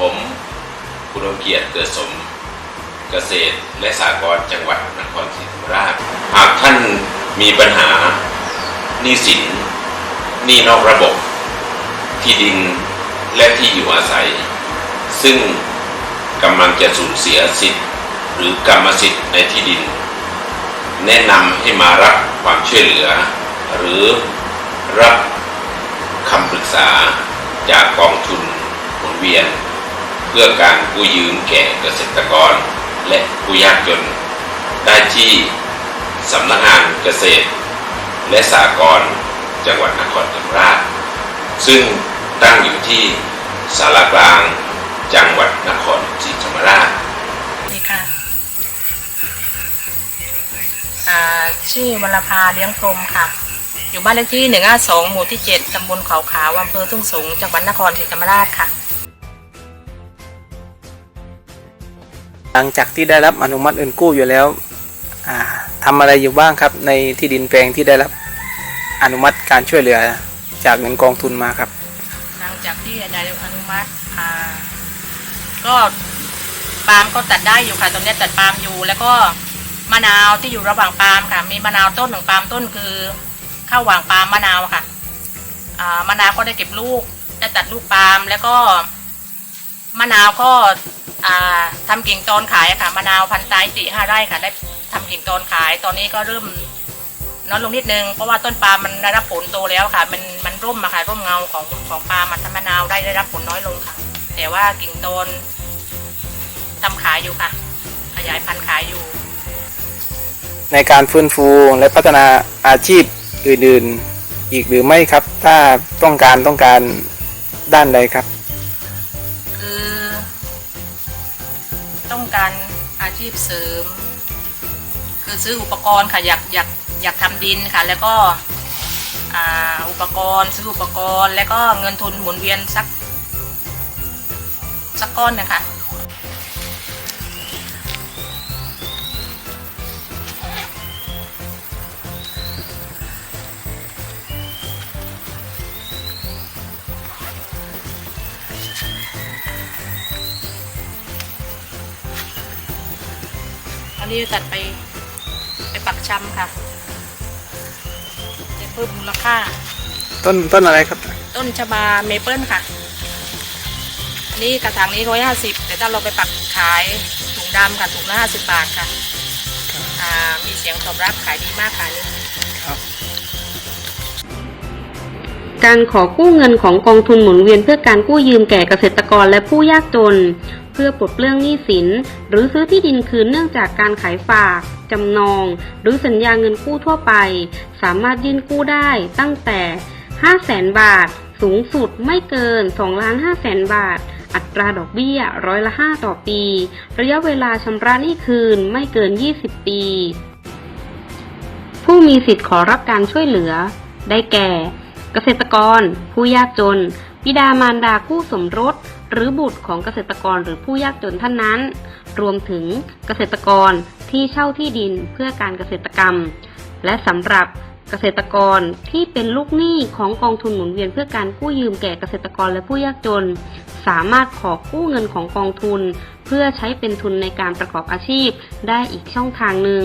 ผมคุณดวงเกียรติเกิดสมเกษตรและสหกรณ์จังหวัดนครศรีธรรมราช หากท่านมีปัญหาหนี้สินหนี้นอกระบบ ที่ดินและที่อยู่อาศัย ซึ่งกำลังจะสูญเสียสิทธิ์ หรือกรรมสิทธิ์ในที่ดิน แนะนำให้มารับความช่วยเหลือ หรือรับคำปรึกษาจากกองทุนหมุนเวียน พื่อการกู้ยืมแก่เกษตรกร และผู้ยากจน ได้ที่สำนักงานเกษตร และสหกรณ์จังหวัดนครศรีธรรมราช ซึ่งตั้งอยู่ที่สารกลางจังหวัดนครศรีธรรมราชนี่ค่ะชื่อวรภาเลี้ยงพรมค่ะ อยู่บ้านเลขที่หนึ่งห้าสองหมู่ที่เจ็ดตำบลเขาขาวอำเภอทุ่งสง จังหวัดนครศรีธรรมราชค่ะ ลังจากที่ได้รับอนุมัติเงินกู้อยู่แล้วอ่าทำอะไรอยู่บ้างครับ ในที่ดินแปลงที่ได้รับอนุมัติการช่วยเหลือจากเงินกองทุนมาครับ หลังจากที่ได้รับอนุมัติก็ปาล์มก็ตัดได้อยู่ค่ะ ตรงนี้ตัดปาล์มอยู่แล้วก็มะนาวที่อยู่ระหว่างปาล์มค่ะ มีมะนาวต้นหนึ่งปาล์มต้นคือเข้าหว่างปาล์มมะนาวค่ะมะนาวก็ได้เก็บลูกได้ตัดลูกปาล์มแล้วก็มะนาวก็ ทำกิ่งตอนขายค่ะมะนาวพันธุ์ไตรสี่ห้าไร่ค่ะ ได้ทำกิ่งตอนขายตอนนี้ก็เริ่มน้อยลงนิดนึงเพราะว่าต้นปาล์มมันได้รับผลโตแล้วค่ะ มันมันร่มอะค่ะร่มเงาของของปาล์มมันทำมะนาวได้ได้รับผลน้อยลงค่ะ แต่ว่ากิ่งตอนทำขายอยู่ค่ะ ขยายพันธุ์ขายอยู่ ในการฟื้นฟูและพัฒนาอาชีพอื่นๆ อีกหรือไม่ครับ ถ้าต้องการต้องการด้านใดครับ ต้องการอาชีพเสริม คือซื้ออุปกรณ์ค่ะอยากอยากอยากทำดินค่ะ แล้วก็อ,อุปกรณ์ ซื้ออุปกรณ์ แล้วก็เงินทุนหมุนเวียนสักสักก้อนนะค่ะ อันนี้ตัดไปไปปักชำค่ะจะเพิ่มมูลค่า ต้นต้นอะไรครับ ต้นชบาเมเปิลค่ะ อันนี้กระถางนี้ร้อยห้าสิบแต่ถ้าเราไปปักขายถุงดำค่ะถุงละห้าสิบบาทค่ะอ่ามีเสียงตอบรับขายดีมากค่ะนี่ครับการขอกู้เงินของกองทุนหมุนเวียนเพื่อการกู้ยืมแก่เกษตรกรและผู้ยากจน เพื่อปลดเปลื้องหนี้สิน หรือซื้อที่ดินคืนเนื่องจากการขายฝาก จำนอง หรือสัญญาเงินกู้ทั่วไป สามารถยื่นกู้ได้ตั้งแต่ 5 0 0แสนบาท สูงสุดไม่เกิน2ล้าน5แสนบาท อัตราดอกเบี้ยร้อยละ 5 ต่อปี ระยะเวลาชำระหนี้คืนไม่เกิน 20 ปี ผู้มีสิทธิ์ขอรับการช่วยเหลือ ได้แก่ เกษตรกร ผู้ยากจน บิดามารดาคู่สมรส หรือบุตรของเกษตรกรหรือผู้ยากจนท่านนั้น รวมถึงเกษตรกรที่เช่าที่ดินเพื่อการเกษตรกรรม และสำหรับเกษตรกรที่เป็นลูกหนี้ของกองทุนหมุนเวียนเพื่อการกู้ยืมแก่เกษตรกรและผู้ยากจน สามารถขอกู้เงินของกองทุน เพื่อใช้เป็นทุนในการประกอบอาชีพได้อีกช่องทางหนึ่ง